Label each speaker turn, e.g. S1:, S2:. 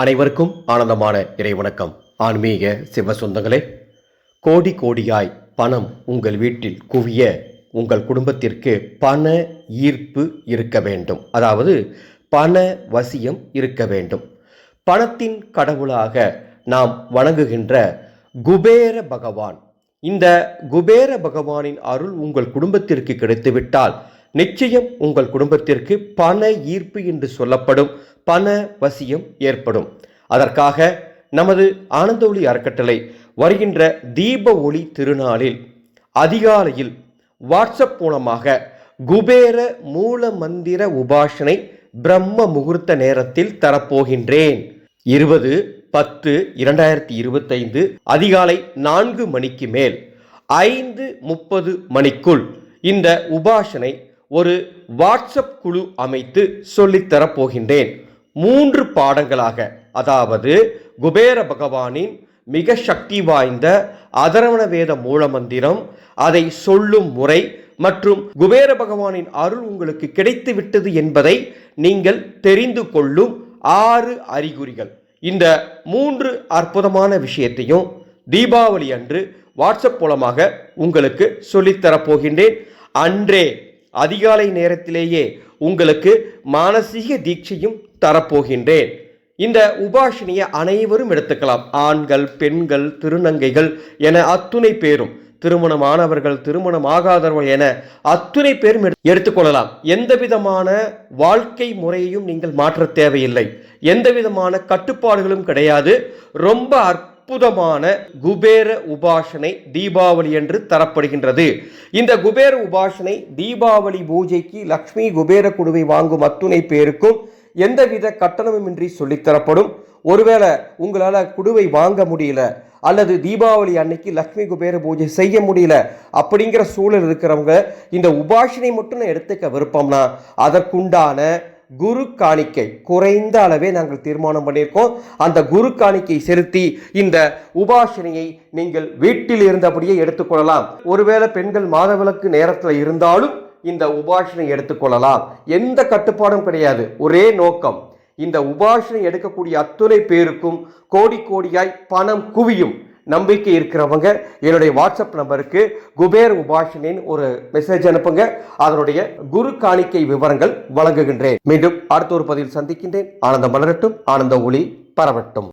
S1: அனைவருக்கும் ஆனந்தமான இறைவணக்கம். ஆன்மீக சிவ சொந்தங்களே கோடி கோடியாய் பணம் உங்கள் வீட்டில் குவிய உங்கள் குடும்பத்திற்கு பண ஈர்ப்பு இருக்க வேண்டும். அதாவது பண வசியம் இருக்க வேண்டும். பணத்தின் கடவுளாக நாம் வணங்குகின்ற குபேர பகவான். இந்த குபேர பகவானின் அருள் உங்கள் குடும்பத்திற்கு கிடைத்துவிட்டால் நிச்சயம் உங்கள் குடும்பத்திற்கு பண ஈர்ப்பு என்று சொல்லப்படும் பண வசியம் ஏற்படும். அதற்காக நமது ஆனந்த ஒளி அறக்கட்டளை வருகின்ற தீப ஒளி திருநாளில் அதிகாலையில் வாட்ஸ்அப் மூலமாக குபேர மூல மந்திர உபாசனை பிரம்ம முகூர்த்த நேரத்தில் தரப்போகின்றேன். இருபது பத்து இரண்டாயிரத்தி இருபத்தைந்து அதிகாலை நான்கு மணிக்கு மேல் ஐந்து முப்பது மணிக்குள் இந்த உபாசனை ஒரு வாட்ஸ்அப் குழு அமைத்து சொல்லித்தரப் போகின்றேன். மூன்று பாடங்களாக அதாவது குபேர பகவானின் மிக சக்தி வாய்ந்த அதரவண வேத மூலமந்திரம் அதை சொல்லும் முறை மற்றும் குபேர பகவானின் அருள் உங்களுக்கு கிடைத்து விட்டது என்பதை நீங்கள் தெரிந்து கொள்ளும் ஆறு அறிகுறிகள். இந்த மூன்று அற்புதமான விஷயத்தையும் தீபாவளி அன்று வாட்ஸ்அப் மூலமாக உங்களுக்கு சொல்லித்தரப்போகின்றேன் அன்றே அதிகாலை நேரத்திலேயே உங்களுக்கு மானசீக தீட்சையும் தரப்போகின்றேன். இந்த உபாஷினியை அனைவரும் எடுத்துக்கலாம். ஆண்கள் பெண்கள் திருநங்கைகள் என அத்துணை பேரும் திருமணமானவர்கள் திருமணம் ஆகாதவர்கள் என அத்துணை பேரும் எடுத்துக்கொள்ளலாம். எந்த விதமான வாழ்க்கை முறையையும் நீங்கள் மாற்ற தேவையில்லை. எந்த விதமான கட்டுப்பாடுகளும் கிடையாது. ரொம்ப அற்புதமான குபேர உபாசனை தீபாவளி என்று தரப்படுகின்றது. இந்த குபேர உபாசனை தீபாவளி பூஜைக்கு லக்ஷ்மி குபேர குடுவை வாங்கும் அத்துணை பேருக்கும் எந்தவித கட்டணமுமின்றி சொல்லித்தரப்படும் ஒருவேளை உங்களால் குடுவை வாங்க முடியல அல்லது தீபாவளி அன்னைக்கு லக்ஷ்மி குபேர பூஜை செய்ய முடியல அப்படிங்கிற சூழல் இருக்கிறவங்க இந்த உபாஷனை மட்டும் நான் எடுத்துக்க விருப்பம்னா அதற்குண்டான குரு காணிக்கை குறைந்த அளவே நாங்கள் தீர்மானம் பண்ணியிருக்கோம். அந்த குரு காணிக்கை செலுத்தி இந்த உபாசனையை நீங்கள் வீட்டில் இருந்தபடியே எடுத்துக்கொள்ளலாம். ஒருவேளை பெண்கள் மாதவிலக்கு நேரத்தில் இருந்தாலும் இந்த உபாசனை எடுத்துக்கொள்ளலாம். எந்த கட்டுப்பாடும் கிடையாது. ஒரே நோக்கம். இந்த உபாசனை எடுக்கக்கூடிய அத்துணை பேருக்கும் கோடி கோடியாய் பணம் குவியும். நம்பிக்கை இருக்கிறவங்க என்னுடைய வாட்ஸ்அப் நம்பருக்கு குபேர் உபாஷனின் ஒரு மெசேஜ் அனுப்புங்க. அதனுடைய குரு காணிக்கை விவரங்கள் வழங்குகின்றேன். மீண்டும் அடுத்த ஒரு பதிவில் சந்திக்கின்றேன். ஆனந்தம் மலரட்டும். ஆனந்த ஒளி பரவட்டும்.